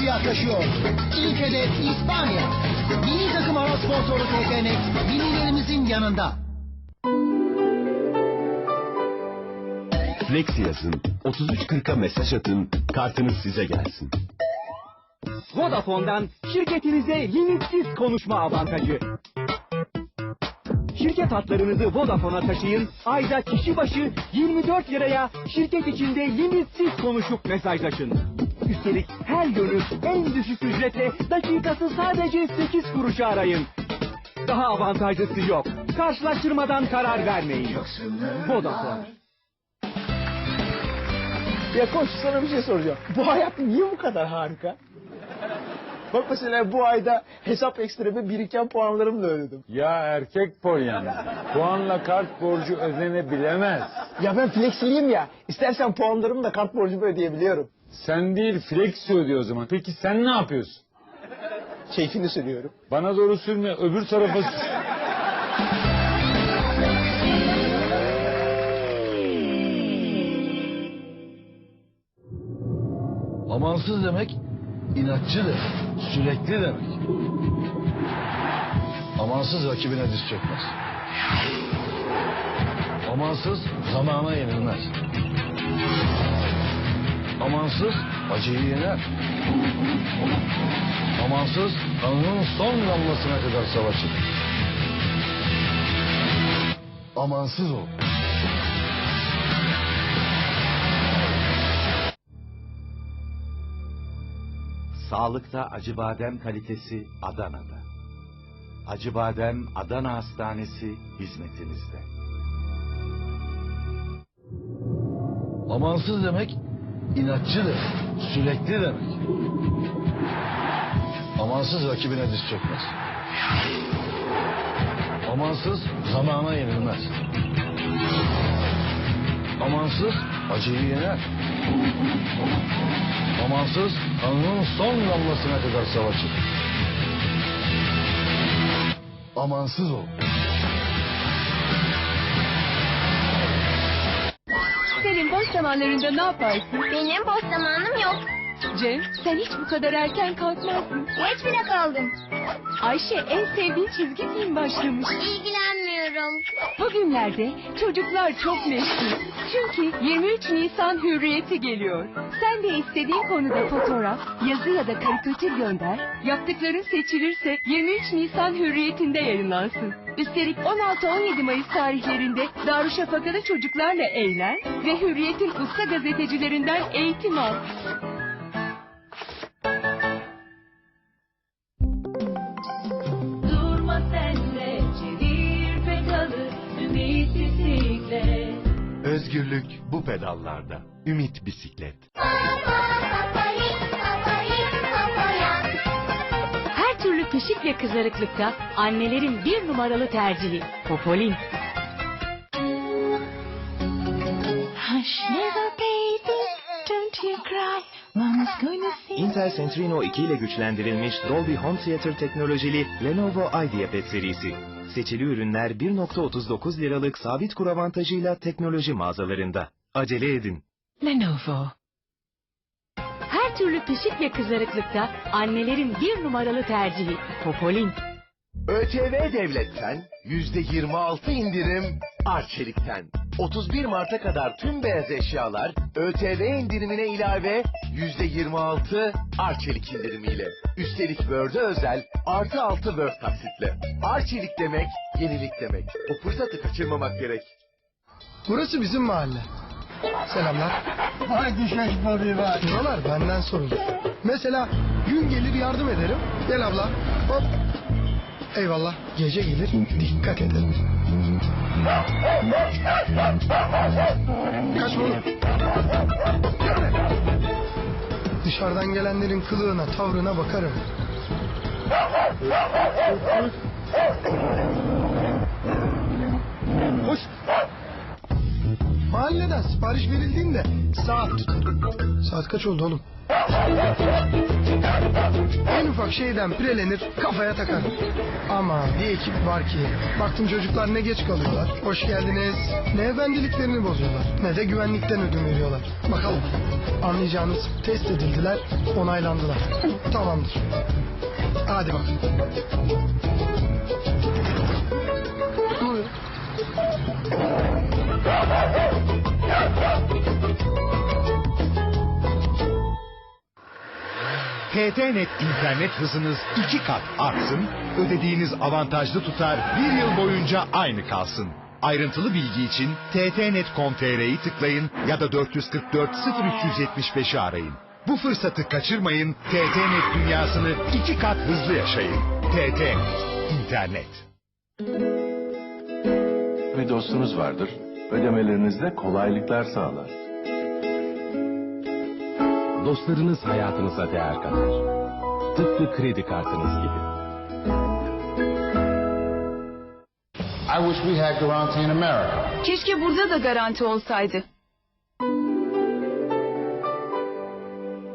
siyah taşıyor. İlk hedef İspanya. Milli takım ara sponsoru TKNet, millilerimizin yanında. Flex yazın, 3340'a mesaj atın, kartınız size gelsin. Vodafone'dan şirketinize limitsiz konuşma avantajı. Şirket hatlarınızı Vodafone'a taşıyın. Ayda kişi başı 24 liraya şirket içinde limitsiz konuşup mesajlaşın. Üstelik her günü en düşük ücretle dakikası sadece 8 kuruşa arayın. Daha avantajlısı yok. Karşılaştırmadan karar vermeyin. Vodafone. Ya koç sana bir şey soracağım. Bu hayat niye bu kadar harika? Bak mesela bu ayda hesap ekstremi biriken puanlarımla ödedim. Ya erkek polyanı. Puanla kart borcu ödenebilemez. Ya ben flexiliyim ya. İstersen puanlarımı da kart borcumu ödeyebiliyorum. Sen değil flex ödüyor o zaman. Peki sen ne yapıyorsun? Keyfini sürüyorum. Bana doğru sürme öbür tarafa sür. Amansız demek inatçı demek. Sürekli demek. Amansız rakibine diz çökmez. Amansız zamana yenilmez. Amansız acıyı yener. Amansız kanının son damlasına kadar savaşır. Amansız ol. Sağlıkta Acıbadem kalitesi Adana'da. Acıbadem Adana Hastanesi hizmetinizde. Amansız demek inatçı demek. Sürekli demek. Amansız rakibine diz çökmez. Amansız zamana yenilmez. Amansız acıyı yener. Amansız kanının son damlasına kadar savaşır. Amansız ol. Senin boş zamanlarında ne yaparsın? Benim boş zamanım yok. Cem, sen hiç bu kadar erken kalkmazdın. Geç bile kaldım. Ayşe en sevdiği çizgi film başlamış. İlgilenmiyorum. Bugünlerde çocuklar çok meşgul. Çünkü 23 Nisan Hürriyeti geliyor. Sen de istediğin konuda fotoğraf, yazı ya da karikatür gönder. Yaptıkların seçilirse 23 Nisan Hürriyeti'nde yayınlansın. Üstelik 16-17 Mayıs tarihlerinde Darüşşafaka'da çocuklarla eğlen ve Hürriyet'in usta gazetecilerinden eğitim al. Özgürlük bu pedallarda. Ümit Bisiklet. Her türlü pişik ve kızarıklıkta annelerin bir numaralı tercihi Popolin. Intel Centrino 2 ile güçlendirilmiş Dolby Home Theater teknolojili Lenovo IdeaPad serisi. Seçili ürünler 1.39 liralık sabit kur avantajıyla teknoloji mağazalarında. Acele edin. Lenovo. Her türlü pişik ve kızarıklıkta annelerin bir numaralı tercihi Popolin. ÖTV devletten yüzde 26 indirim Arçelik'ten. 31 Mart'a kadar tüm beyaz eşyalar ÖTV indirimine ilave yüzde 26 Arçelik indirimiyle. Üstelik Word'e özel artı altı Word taksitle. Arçelik demek yenilik demek. O fırsatı kaçırmamak gerek. Burası bizim mahalle. Selamlar. Haydi şaşma bir bak. Şuralar benden sorulur. Mesela gün gelir yardım ederim. Gel abla. Hop. Eyvallah. Gece gelir. Dikkat edelim. Kaçma oğlum. Dışarıdan gelenlerin kılığına, tavrına bakarım. Hoş. Mahalleden sipariş verildiğinde saat. Saat kaç oldu oğlum? En ufak şeyden pirelenir, kafaya takar. Ama bir ekip var ki, baktım çocuklar ne geç kalıyorlar. Hoş geldiniz. Ne efendiliklerini bozuyorlar, ne de güvenlikten ödün veriyorlar. Bakalım, anlayacağınız test edildiler, onaylandılar. Tamamdır. Hadi bakalım. TTNet internet hızınız iki kat artsın, ödediğiniz avantajlı tutar bir yıl boyunca aynı kalsın. Ayrıntılı bilgi için ttnet.com.tr'yi tıklayın ya da 444 0375'i arayın. Bu fırsatı kaçırmayın, TTNet dünyasını iki kat hızlı yaşayın. TTNet, internet. Ve dostunuz vardır. Ödemelerinizde kolaylıklar sağlar. Dostlarınız hayatınıza değer katar. Tıpkı kredi kartınız gibi. I wish we had in America. Keşke burada da garanti olsaydı.